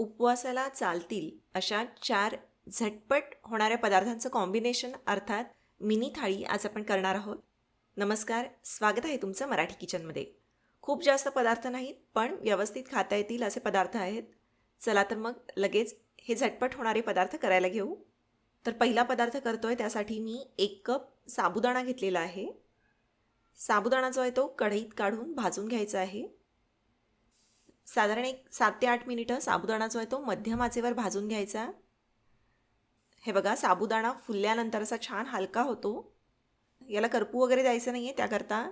उपवासाला चालतील अशा चार झटपट होणाऱ्या पदार्थांचं कॉम्बिनेशन अर्थात मिनी थाळी आज आपण करणार आहोत. नमस्कार स्वागत आहे तुमचं मराठी किचनमध्ये. खूप जास्त पदार्थ नाहीत पण व्यवस्थित खाता येतील असे पदार्थ आहेत. चला तर मग लगेच हे झटपट होणारे पदार्थ करायला घेऊ. तर पहिला पदार्थ करतो आहे त्यासाठी मी एक कप साबुदाणा घेतलेला आहे. साबुदाणा जो आहे तो कढईत काढून भाजून घ्यायचा आहे. साधारण एक सात ते आठ मिनिटं साबुदाणा जो आहे तो मध्यम आचेवर भाजून घ्यायचा. हे बघा साबुदाणा फुलल्यानंतर असा छान हलका होतो. याला करपू वगैरे द्यायचं नाही आहे त्याकरता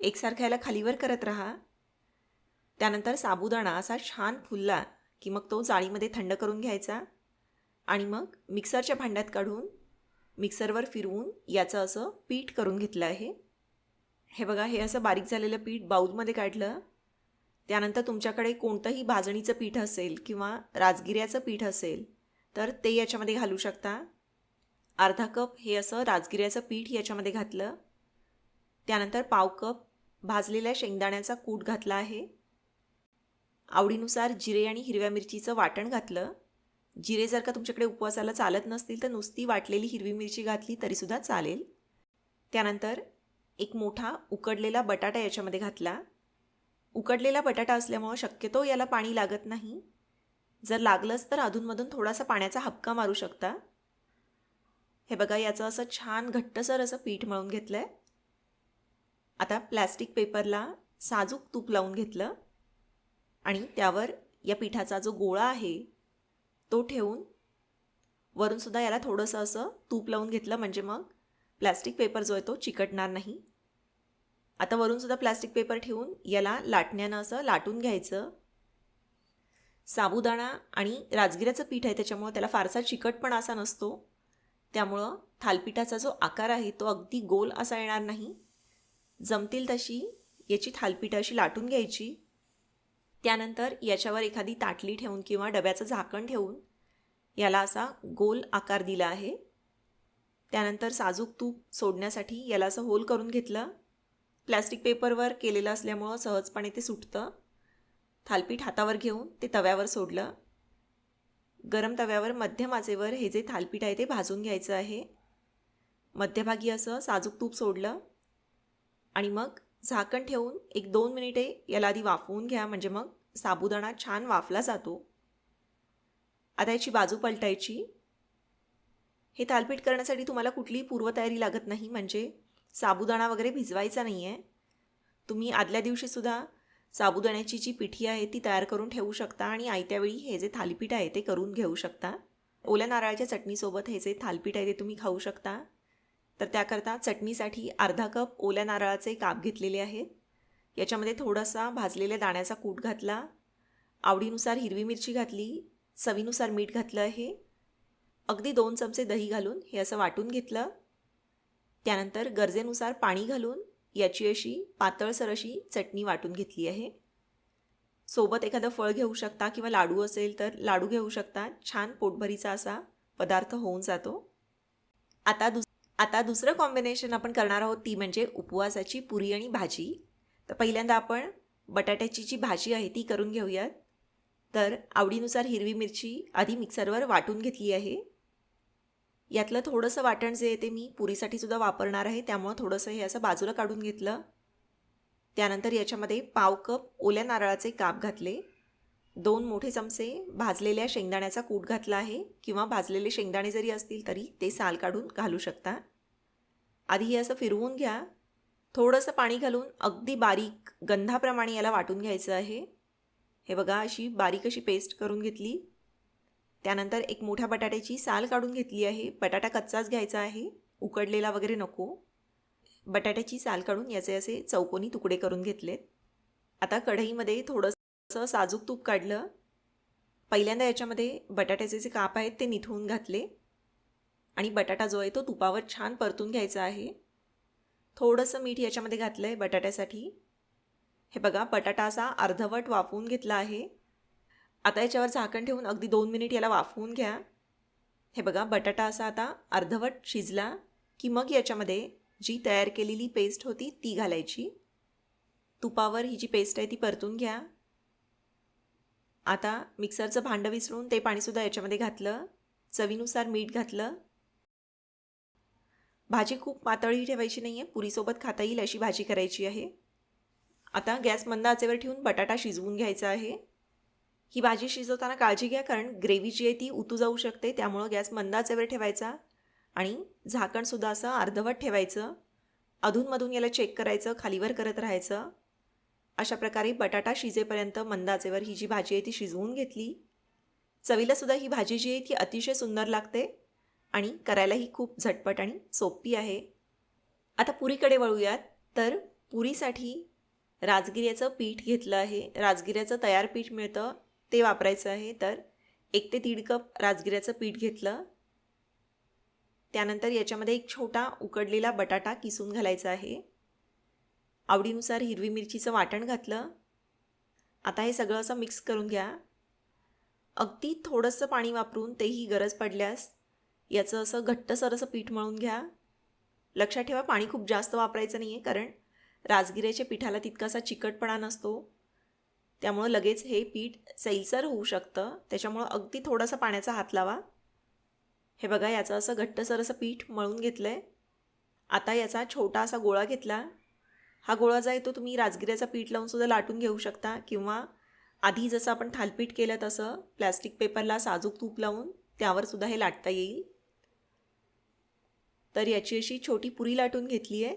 एकसारख्या याला खालीवर करत राहा. त्यानंतर साबुदाणा असा छान फुलला की मग तो जाळीमध्ये थंड करून घ्यायचा आणि मग मिक्सरच्या भांड्यात काढून मिक्सरवर फिरवून याचं असं पीठ करून घेतलं आहे. हे बघा हे असं बारीक झालेलं पीठ बाऊलमध्ये काढलं. त्यानंतर तुमच्याकडे कोणतंही भाजणीचं पीठ असेल किंवा राजगिऱ्याचं पीठ असेल तर ते याच्यामध्ये घालू शकता. अर्धा कप हे असं राजगिऱ्याचं पीठ याच्यामध्ये घातलं. त्यानंतर पाव कप भाजलेल्या शेंगदाण्याचा कूट घातला आहे. आवडीनुसार जिरे आणि हिरव्या मिरचीचं वाटण घातलं. जिरे जर का तुमच्याकडे उपवासाला चालत नसतील तर नुसती वाटलेली हिरवी मिरची घातली तरीसुद्धा चालेल. त्यानंतर एक मोठा उकडलेला बटाटा याच्यामध्ये घातला. उकडलेला बटाटा असल्यामुळं शक्यतो याला पाणी लागत नाही. जर लागलंच तर अधूनमधून थोडासा पाण्याचा हपका मारू शकता. हे बघा याचं असं छान घट्टसर असं पीठ मळून घेतलं आहे आता प्लॅस्टिक पेपरला साजूक तूप लावून घेतलं आणि त्यावर या पिठाचा जो गोळा आहे तो ठेवून वरूनसुद्धा याला थोडंसं असं तूप लावून घेतलं. म्हणजे मग प्लॅस्टिक पेपर जो आहे तो चिकटणार नाही. आता वरूनसुद्धा प्लास्टिक पेपर ठेवून याला लाटण्यानं असं लाटून घ्यायचं. साबुदाणा आणि राजगिऱ्याचं पीठ आहे त्याच्यामुळं त्याला फारसा चिकटपणा असा नसतो. त्यामुळं थालपीठाचा जो आकार आहे तो अगदी गोल असा येणार नाही. जमतील तशी याची थालपीठं अशी लाटून घ्यायची. त्यानंतर याच्यावर एखादी ताटली ठेवून किंवा डब्याचं झाकण ठेवून याला असा गोल आकार दिला आहे. त्यानंतर साजूक तूप सोडण्यासाठी याला असं होल करून घेतलं. प्लॅस्टिक पेपरवर केलेलं असल्यामुळं सहजपणे ते सुटतं. थालपीठ हातावर घेऊन ते तव्यावर सोडलं. गरम तव्यावर मध्यम आचेवर हे जे थालपीठ आहे ते भाजून घ्यायचं आहे. मध्यभागी असं साजूक तूप सोडलं. आणि मग झाकण ठेवून एक दोन मिनिटे याला आधी वाफवून घ्या. म्हणजे मग साबुदाणा छान वाफला जातो. आता याची बाजू पलटायची. हे थालपीठ करण्यासाठी तुम्हाला कुठलीही पूर्वतयारी लागत नाही. म्हणजे साबुदाणा वगैरे भिजवायचा नाही आहे तुम्ही आदल्या दिवशीसुद्धा साबुदाण्याची जी पिठी आहे ती तयार करून ठेवू शकता आणि आयत्यावेळी हे जे थालीपीठ आहे ते करून घेऊ शकता. ओल्या नारळाच्या चटणीसोबत हे जे थालपीठ आहे ते तुम्ही खाऊ शकता. तर त्याकरता चटणीसाठी अर्धा कप ओल्या नारळाचे काप घेतलेले आहेत. याच्यामध्ये थोडासा भाजलेल्या दाण्याचा कूट घातला. आवडीनुसार हिरवी मिरची घातली. चवीनुसार मीठ घातलं आहे. अगदी दोन चमचे दही घालून हे असं वाटून घेतलं. त्यानंतर गरजेनुसार पाणी घालून याची अशी पातळसर अशी चटणी वाटून घेतली आहे. सोबत एखादं फळ घेऊ शकता किंवा लाडू असेल तर लाडू घेऊ शकता. छान पोटभरीचा असा पदार्थ होऊन जातो. आता दुस आता दुसरं कॉम्बिनेशन आपण करणार आहोत ती म्हणजे उपवासाची पुरी आणि भाजी. तर पहिल्यांदा आपण बटाट्याची जी भाजी आहे ती करून घेऊयात. तर आवडीनुसार हिरवी मिरची आधी मिक्सरवर वाटून घेतली आहे. यातलं थोडंसं वाटण जे आहे ते मी पुरीसाठी सुद्धा वापरणार आहे. त्यामुळं थोडंसं हे असं बाजूला काढून घेतलं. त्यानंतर याच्यामध्ये पाव कप ओल्या नारळाचे काप घातले. दोन मोठे चमचे भाजलेल्या शेंगदाण्याचा कूट घातला आहे. किंवा भाजलेले शेंगदाणे जरी असतील तरी ते साल काढून घालू शकता. आधी हे असं फिरवून घ्या. थोडंसं पाणी घालून अगदी बारीक गंधाप्रमाणे याला वाटून घ्यायचं आहे. हे बघा अशी बारीक अशी पेस्ट करून घेतली. त्यानंतर एक मोठ्या बटाट्याची साल काढून घेतली आहे. बटाटा कच्चाच घ्यायचा आहे. उकडलेला वगैरे नको. बटाट्याची साल काढून याचे असे चौकोनी तुकडे करून घेतलेत. आता कढईमध्ये थोडंसं साजूक तूप काढलं. पहिल्यांदा याच्यामध्ये बटाट्याचे जे काप आहेत ते निथळून घातले. आणि बटाटा जो आहे तो तुपावर छान परतून घ्यायचा आहे. थोडंसं मीठ याच्यामध्ये घातलं आहे बटाट्यासाठी. हे बघा बटाटा असा अर्धवट वाफवून घेतला आहे. आता याच्यावर झाकण ठेवून अगदी दोन मिनिट याला वाफवून घ्या. हे बघा बटाटा असा आता अर्धवट शिजला की मग याच्यामध्ये जी तयार केलेली पेस्ट होती ती घालायची. तुपावर ही जी पेस्ट आहे ती परतून घ्या. आता मिक्सरचं भांडं विसरून ते पाणीसुद्धा याच्यामध्ये घातलं. चवीनुसार मीठ घातलं. भाजी खूप पातळी ठेवायची नाही आहे पुरीसोबत खाता येईल अशी भाजी करायची आहे. आता गॅस मंद आचेवर ठेवून बटाटा शिजवून घ्यायचा आहे. ही भाजी शिजवताना काळजी घ्या कारण ग्रेव्ही जी आहे ती उतू जाऊ शकते. त्यामुळं गॅस मंदाचेवर ठेवायचा आणि झाकणसुद्धा असं अर्धवट ठेवायचं. अधूनमधून याला चेक करायचं खालीवर करत राहायचं. अशा प्रकारे बटाटा शिजेपर्यंत मंदाचेवर ही जी भाजी आहे ती शिजवून घेतली. चवीलासुद्धा ही भाजी जी आहे ती अतिशय सुंदर लागते आणि करायलाही खूप झटपट आणि सोपी आहे. आता पुरीकडे वळूयात. तर पुरीसाठी राजगिऱ्याचं पीठ घेतलं आहे. राजगिऱ्याचं तयार पीठ मिळतं. ते वापरायचं आहे. तर एक ते दीड कप राजगिऱ्याचं पीठ घेतलं. त्यानंतर याच्यामध्ये एक छोटा उकडलेला बटाटा किसून घालायचा आहे. आवडीनुसार हिरवी मिरचीचं वाटण घातलं. आता हे सगळं असं मिक्स करून घ्या. अगदी थोडंसं पाणी वापरून तेही गरज पडल्यास याचं असं घट्टसर असं पीठ मळून घ्या. लक्षात ठेवा पाणी खूप जास्त वापरायचं नाही आहे कारण राजगिऱ्याच्या पिठाला तितकासा चिकटपणा नसतो. त्यामुळं लगेच हे पीठ सैलसर होऊ शकतं. त्याच्यामुळं अगदी थोडासा पाण्याचा हात लावा. हे बघा याचं असं घट्टसर असं पीठ मळून घेतलं आहे आता याचा छोटा असा गोळा घेतला. हा गोळा जो आहे तो तुम्ही राजगिऱ्याचा पीठ लावूनसुद्धा लाटून घेऊ शकता किंवा आधी जसं आपण थालपीठ केलं तसं प्लॅस्टिक पेपरला साजूक तूप लावून त्यावरसुद्धा हे लाटता येईल. तर याची अशी छोटी पुरी लाटून घेतली आहे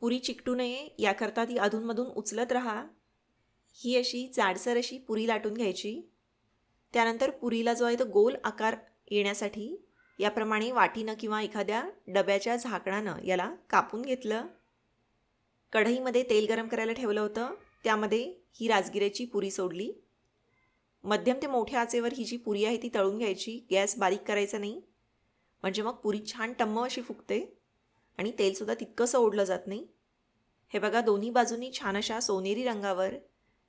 पुरी चिकटू नये. याकरता ती अधूनमधून उचलत राहा. ही अशी जाडसर अशी पुरी लाटून घ्यायची. त्यानंतर पुरीला जो आहे तो गोल आकार येण्यासाठी याप्रमाणे वाटीनं किंवा एखाद्या डब्याच्या झाकणानं याला कापून घेतलं. कढईमध्ये तेल गरम करायला ठेवलं होतं. त्यामध्ये ही राजगिऱ्याची पुरी सोडली. मध्यम ते मोठ्या आचेवर ही जी पुरी आहे ती तळून घ्यायची. गॅस बारीक करायचा नाही. म्हणजे मग पुरी छान टम्म अशी फुगते आणि तेलसुद्धा तितकंसं ओढलं जात नाही. हे बघा दोन्ही बाजूंनी छान अशा सोनेरी रंगावर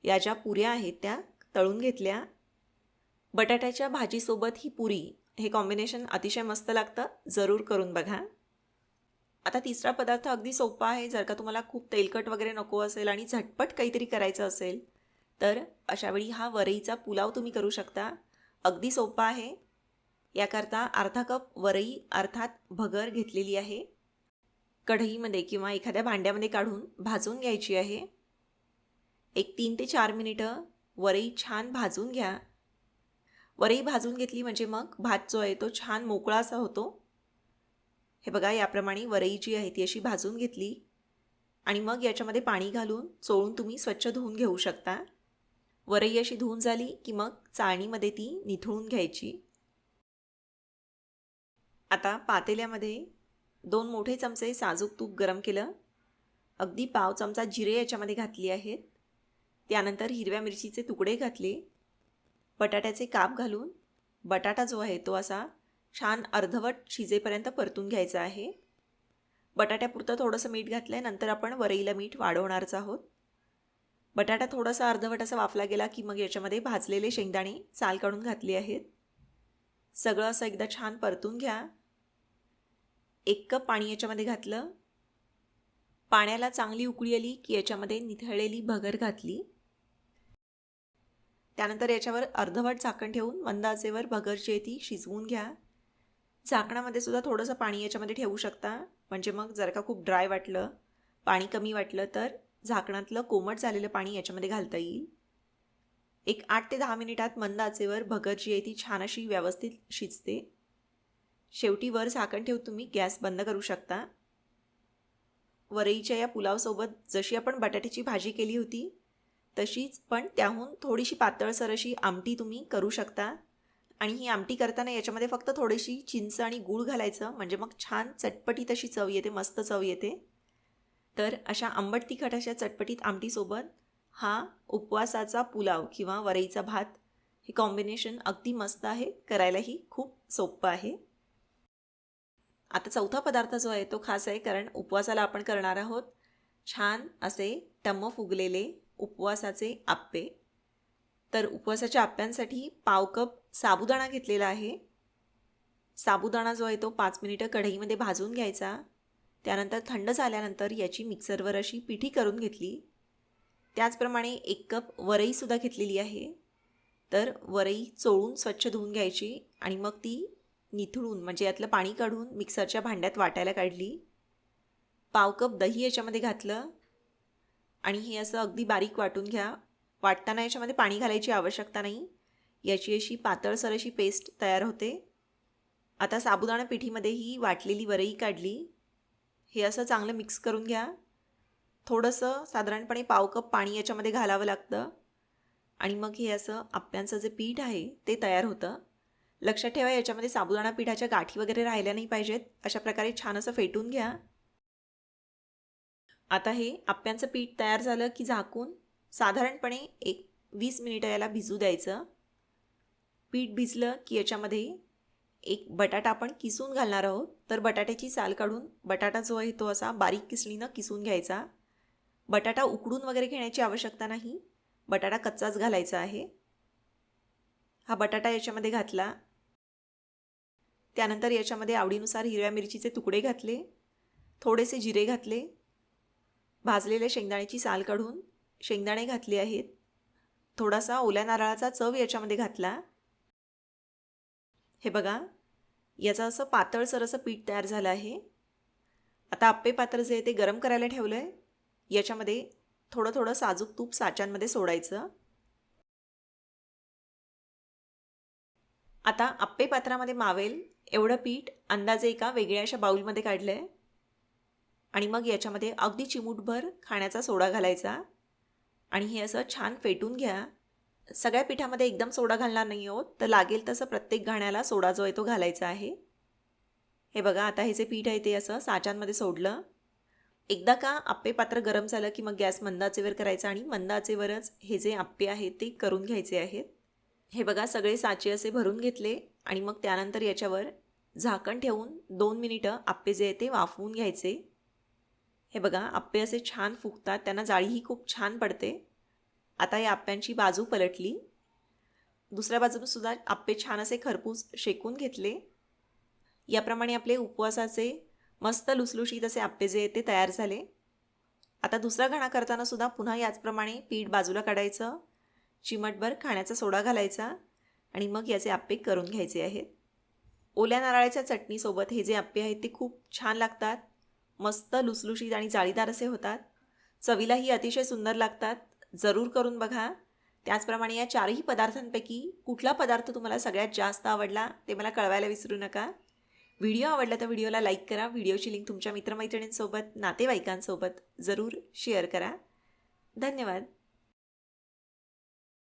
या ज्या पुऱ्या आहेत त्या तळून घेतल्या. बटाट्याच्या भाजीसोबत ही पुरी हे कॉम्बिनेशन अतिशय मस्त लागतं. जरूर करून बघा. आता तिसरा पदार्थ अगदी सोपा आहे. जर का तुम्हाला खूप तेलकट वगैरे नको असेल आणि झटपट काहीतरी करायचं असेल तर अशावेळी हा वरईचा पुलाव तुम्ही करू शकता. अगदी सोपा आहे. याकरता अर्धा कप वरई अर्थात भगर घेतलेली आहे. कढईमध्ये किंवा एखाद्या भांड्यामध्ये काढून भाजून घ्यायची आहे. एक तीन ते चार मिनिटं वरई छान भाजून घ्या. वरई भाजून घेतली म्हणजे मग भात जो आहे तो छान मोकळा असा होतो. हे बघा याप्रमाणे वरई जी आहे ती अशी भाजून घेतली. आणि मग याच्यामध्ये पाणी घालून चोळून तुम्ही स्वच्छ धुवून घेऊ शकता. वरई अशी धुवून झाली की मग चाळणीमध्ये ती निथळून घ्यायची. आता पातेल्यामध्ये दोन मोठे चमचे साजूक तूप गरम केलं. अगदी पाव चमचा जिरे याच्यामध्ये घातली आहेत. त्यानंतर हिरव्या मिरचीचे तुकडे घातले बटाट्याचे काप घालून बटाटा जो आहे तो असा छान अर्धवट शिजेपर्यंत परतून घ्यायचा आहे. बटाट्यापुरतं थोडंसं मीठ घातलं आहे नंतर आपण वरईला मीठ वाढवणारच आहोत. बटाटा थोडासा अर्धवट असा वाफला गेला की मग याच्यामध्ये भाजलेले शेंगदाणे साल काढून घातले आहेत. सगळं असं एकदा छान परतून घ्या. एक कप पाणी याच्यामध्ये घातलं. पाण्याला चांगली उकळी आली की याच्यामध्ये निथळलेली भगर घातली. त्यानंतर याच्यावर अर्धवट झाकण ठेवून मंदाजेवर भगरची येती आहे ती शिजवून घ्या. झाकणामध्ये सुद्धा थोडंसं पाणी याच्यामध्ये ठेवू शकता. म्हणजे मग जर का खूप ड्राय वाटलं पाणी कमी वाटलं तर झाकणातलं कोमट झालेलं पाणी याच्यामध्ये घालता येईल. एक आठ ते दहा मिनिटात मंद आचेवर भगर जी आहे ती छान अशी व्यवस्थित शिजते. शेवटी वर झाकण ठेवून तुम्ही गॅस बंद करू शकता. वरईच्या या पुलावसोबत जशी आपण बटाट्याची भाजी केली होती तशीच पण त्याहून थोडीशी पातळसर अशी आमटी तुम्ही करू शकता. आणि ही आमटी करताना याच्यामध्ये फक्त थोडीशी चिंच आणि गूळ घालायचं म्हणजे मग छान चटपटी तशी चव येते मस्त चव येते. तर अशा आंबट तिखट अशा चटपटीत आमटीसोबत हा उपवासाचा पुलाव किंवा वरईचा भात हे कॉम्बिनेशन अगदी मस्त आहे करायलाही खूप सोपं आहे. आता चौथा पदार्थ जो आहे तो खास आहे कारण उपवासाला आपण करणार आहोत छान असे टम्म फुगलेले उपवासाचे आप्पे. तर उपवासाच्या आप्प्यांसाठी पाव कप साबुदाणा घेतलेला आहे. साबुदाणा जो आहे तो पाच मिनिटं कढईमध्ये भाजून घ्यायचा. त्यानंतर थंड झाल्यानंतर याची मिक्सरवर अशी पिठी करून घेतली. त्याचप्रमाणे एक कप वरईसुद्धा घेतलेली आहे. तर वरई चोळून स्वच्छ धुवून घ्यायची आणि मग ती निथळून म्हणजे यातलं पाणी काढून मिक्सरच्या भांड्यात वाटायला काढली. पाव कप दही याच्यामध्ये घातलं. आणि हे असं अगदी बारीक वाटून घ्या. वाटताना याच्यामध्ये पाणी घालायची आवश्यकता नाही. याची अशी पातळसर अशी पेस्ट तयार होते. आता साबुदाणा पिठीमध्ये ही वाटलेली वरई काढली. हे असं चांगलं मिक्स करून घ्या. थोडंसं साधारणपणे पाव कप पाणी याच्यामध्ये घालावं लागतं. आणि मग हे असं आप्यांचं जे पीठ आहे ते तयार होतं. लक्षात ठेवा याच्यामध्ये साबुदाणा पिठाच्या गाठी वगैरे राहिल्या नाही पाहिजेत. अशा प्रकारे छान असं फेटून घ्या. आता हे आप्प्यांचं पीठ तयार झालं की झाकून साधारणपणे एक वीस मिनिटं याला भिजू द्यायचं. पीठ भिजलं की याच्यामध्ये एक बटाटा आपण किसून घालणार आहोत. तर बटाट्याची साल काढून बटाटा जो आहे तो असा बारीक किसणीनं किसून घ्यायचा. बटाटा उकडून वगैरे घेण्याची आवश्यकता नाही. बटाटा कच्चाच घालायचा आहे. हा बटाटा याच्यामध्ये घातला. त्यानंतर याच्यामध्ये आवडीनुसार हिरव्या मिरचीचे तुकडे घातले. थोडेसे जिरे घातले. भाजलेल्या शेंगदाण्याची साल काढून शेंगदाणे घातले आहेत. थोडासा ओल्या नारळाचा चव याच्यामध्ये घातला. हे बघा याचं असं पातळसर असं पीठ तयार झालं आहे. आता आप्पे पात्र जे आहे ते गरम करायला ठेवलं आहे याच्यामध्ये थोडं थोडं साजूक तूप साच्यांमध्ये सोडायचं. आता आप्पे पात्रामध्ये मावेल एवढं पीठ अंदाजे एका वेगळ्या अशा बाऊलमध्ये काढलं आहे आणि मग याच्यामध्ये अगदी चिमूटभर खाण्याचा सोडा घालायचा. आणि हे असं छान फेटून घ्या. सगळ्या पिठामध्ये एकदम सोडा घालणार नाही आहोत तर लागेल तसं प्रत्येक घाण्याला सोडा जो आहे तो घालायचा आहे. हे बघा आता हे जे पीठ आहे ते असं साच्यांमध्ये सोडलं. एकदा का आप्पे पात्र गरम झालं की मग गॅस मंदाचेवर करायचा आणि मंदाचेवरच हे जे आप्पे आहेत ते करून घ्यायचे आहेत. हे बघा सगळे साचे असे भरून घेतले आणि मग त्यानंतर याच्यावर झाकण ठेवून दोन मिनिटं आप्पे जे आहे ते वाफवून घ्यायचे. हे बघा आप्पे असे छान फुगतात त्यांना जाळीही खूप छान पडते. आता या आप्प्यांची बाजू पलटली. दुसऱ्या बाजूनसुद्धा आप्पे छान असे खरपूस शेकून घेतले. याप्रमाणे आपले उपवासाचे मस्त लुसलुशीत असे आप्पे जे ते तयार झाले. आता दुसरा घाणा करताना सुद्धा पुन्हा याचप्रमाणे पीठ बाजूला काढायचं. चिमटभर खाण्याचा सोडा घालायचा आणि मग याचे आप्पे करून घ्यायचे आहेत. ओल्या नारळाच्या चटणीसोबत हे जे आप्पे आहेत ते खूप छान लागतात. मस्त लुसलुशीत आणि जाळीदार असे होतात. चवीलाही अतिशय सुंदर लागतात. जरूर करून बघा. त्याचप्रमाणे या चारही पदार्थांपैकी कुठला पदार्थ तुम्हाला सगळ्यात जास्त आवडला ते मला कळवायला विसरू नका. व्हिडिओ आवडला तर व्हिडिओला लाईक करा. व्हिडिओची लिंक तुमच्या मित्रमैत्रिणींसोबत नातेवाईकांसोबत जरूर शेअर करा. धन्यवाद.